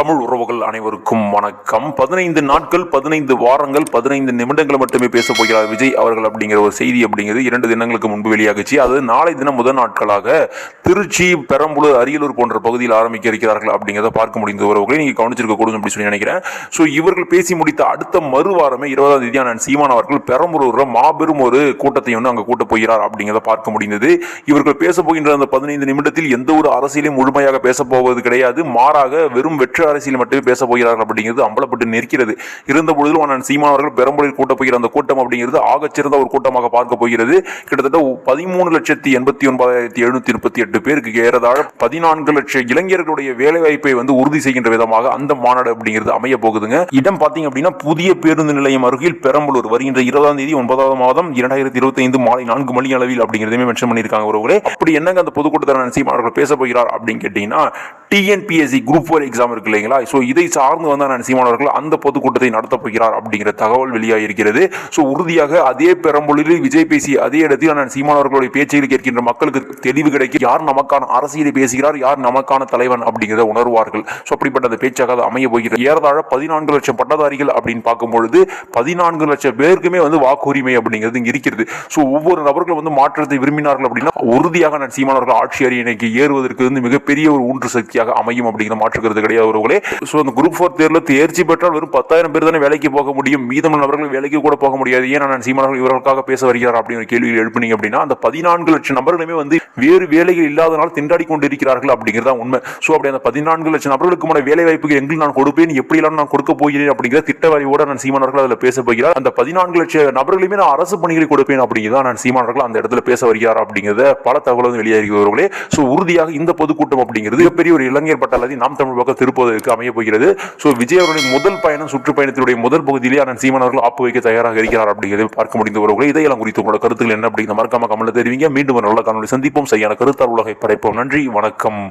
தமிழ் உறவுகள் அனைவருக்கும் வணக்கம். பதினைந்து நாட்கள் பதினைந்து வாரங்கள் பதினைந்து நிமிடங்கள் மட்டுமே பேச போகிறார் விஜய் அவர்கள் அப்படிங்கிற ஒரு செய்தி அப்படிங்கிறது இரண்டு தினங்களுக்கு முன்பு வெளியாகிச்சு. அது நாளை தினம் முதல் நாட்களாக திருச்சி பெரம்பலூர் அரியலூர் போன்ற பகுதியில் ஆரம்பிக்க இருக்கிறார்கள் அப்படிங்கிறத பார்க்க முடிந்த உறவுகளை நீங்க கவனிச்சிருக்க கூடும் அப்படின்னு சொல்லி நினைக்கிறேன். ஸோ இவர்கள் பேசி முடித்த அடுத்த மறுவாரமே இருபதாம் தேதி அண்ணன் சீமான் அவர்கள் பெரம்பலூர்ல மாபெரும் ஒரு கூட்டத்தை வந்து அங்க கூட்ட போகிறார் அப்படிங்கிறத பார்க்க முடிந்தது. இவர்கள் பேச போகின்ற அந்த பதினைந்து நிமிடத்தில் எந்த ஒரு அரசியலையும் முழுமையாக பேச போவது கிடையாது. மாறாக வெறும் வெற்ற அரசியல் மட்டுமே பேச போகிறார்கள் அப்படிங்கிறது அம்பலப்பட்டு நிற்கிறது. இருந்த பொழுதிலும் அண்ணன் சீமான் அவர்கள் பெரம்பலூரில் கூட்ட போகிற அந்த கூட்டம் அப்படிங்கிறது ஆகச்சிறந்த ஒரு கூட்டமாக பார்க்க போகிறது. கிட்டத்தட்ட பதிமூணு லட்சத்தி எண்பத்தி ஒன்பதாயிரத்தி எழுநூத்தி முப்பத்தி எட்டு பேருக்கு ஏறதாழ பதினான்கு லட்சம் இளைஞர்களுடைய வேலைவாய்ப்பை வந்து உறுதி செய்கின்ற விதமாக அந்த மாநாடு அப்படிங்கிறது அமைய போகுதுங்க. இடம் பார்த்தீங்க அப்படின்னா புதிய பேருந்து நிலையம் அருகில் பெரம்பலூர் வருகின்ற இருபதாம் தேதி ஒன்பதாவது மாதம் இரண்டாயிரத்தி இருபத்தி ஐந்து மாலை நான்கு மணி அளவில் அப்படிங்கிறதையுமே மென்ஷன் பண்ணியிருக்காங்க ஒருவரே. அப்படி என்னங்க அந்த பொதுக்கூட்டத்தில் அண்ணன் பேச போகிறார் அப்படின்னு கேட்டீங்கன்னா டிஎன்பிஎஸ்சி குரூப் ஃபோர் எக்ஸாம் இருக்கு இல்லைங்களா? ஸோ இதை சார்ந்து வந்து நான் சீமானவர்கள் அந்த பொதுக்கூட்டத்தை நடத்த போகிறார் அப்படிங்கிற தகவல் வெளியாக இருக்கிறது ஸோ உறுதியாக அதே பெரம்பலூரில் விஜய் பேசி அதே இடத்தில் நான் சீமானவர்களுடைய பேச்சுகளை கேட்கின்ற மக்களுக்கு தெளிவு கிடைக்கும் யார் நமக்கான அரசியலை பேசுகிறார் யார் நமக்கான தலைவன் அப்படிங்கிறத உணர்வார்கள். ஸோ அப்படிப்பட்ட அந்த பேச்சாக அது அமைய போகிறது. ஏறதாழ பதினான்கு லட்சம் பட்டதாரிகள் அப்படின்னு பார்க்கும் பொழுது பதினான்கு லட்சம் பேருக்குமே வந்து வாக்குரிமை அப்படிங்கிறது இங்கே இருக்கிறது. ஸோ ஒவ்வொரு நபர்களும் வந்து மாற்றத்தை விரும்பினார்கள் அப்படின்னா உறுதியாக நான் சீமானவர்கள் ஆட்சி அரியணைக்கு ஏறுவதற்கு வந்து மிகப்பெரிய ஒரு ஊன்று சக்தியாக அமையும் அப்படிங்கிற மாற்றுக்கிறது கிடையாது ஒருவர்களே ஸோ அந்த குரூப் ஃபோர் தேர்வில் தேர்ச்சி பெற்றால் வெறும் பத்தாயிரம் பேர் தானே வேலைக்கு போக முடியும். மீதமுள்ள நபர்கள் வேலைக்கு கூட போக முடியாது. ஏன் நான் சீமானவர்கள் இவர்களுக்காக பேச வருகிறார் அப்படிங்கிற கேள்வியில் எழுப்பினீங்க அப்படின்னா அந்த பதினான்கு லட்சம் நபர்களுமே வந்து வேறு வேலைகள் இல்லாதனால் திண்டாடி கொண்டு இருக்கிறார்கள் அப்படிங்கிறதா உண்மை. ஸோ அப்படி அந்த பதினான்கு லட்சம் நபர்களுக்குமான வேலை வாய்ப்புகள் எங்களுக்கு நான் கொடுப்பேன் எப்படியெல்லாம் நான் கொடுக்க போகிறேன் அப்படிங்கிற திட்டவாரியோட நான் சீமானவர்கள் அதில் பேச போகிறார். அந்த பதினான்கு லட்சம் நபர்களுமே நான் அரசு பணிகளை கொடுப்பேன் அப்படிங்கிறதா நான் சீமானவர்கள் அந்த இடத்துல பேச வருகிறார் அப்படிங்கிறத பல தகவலும் வந்து வெளியாகிறவர்களே ஸோ உறுதியாக இந்த பொதுக்கூட்டம் அப்படிங்கிறது மிகப்பெரிய ஒரு இளைஞர் பட்டாளதி நாம் தமிழ் பக்கம் திருப்பதற்கு அமைய போகிறது. ஸோ விஜய் அவருடைய முதல் பயணம் சுற்றுப்பயணத்தினுடைய முதல் பகுதியிலே அண்ணன் சீமான் அவர்கள் ஆப்பு வைக்க தயாராக இருக்கிறார் அப்படிங்கிறத பார்க்க முடிந்த உறவுகளை இதையெல்லாம் குறித்து உங்களோட கருத்துக்கள் என்ன அப்படிங்கிற மறக்காம கமலில் தெரிவிங்க. மீண்டும் ஒரு நல்ல காணொலி சந்திப்போம். சரியான கருத்தார் உலகை படைப்போம். நன்றி வணக்கம்.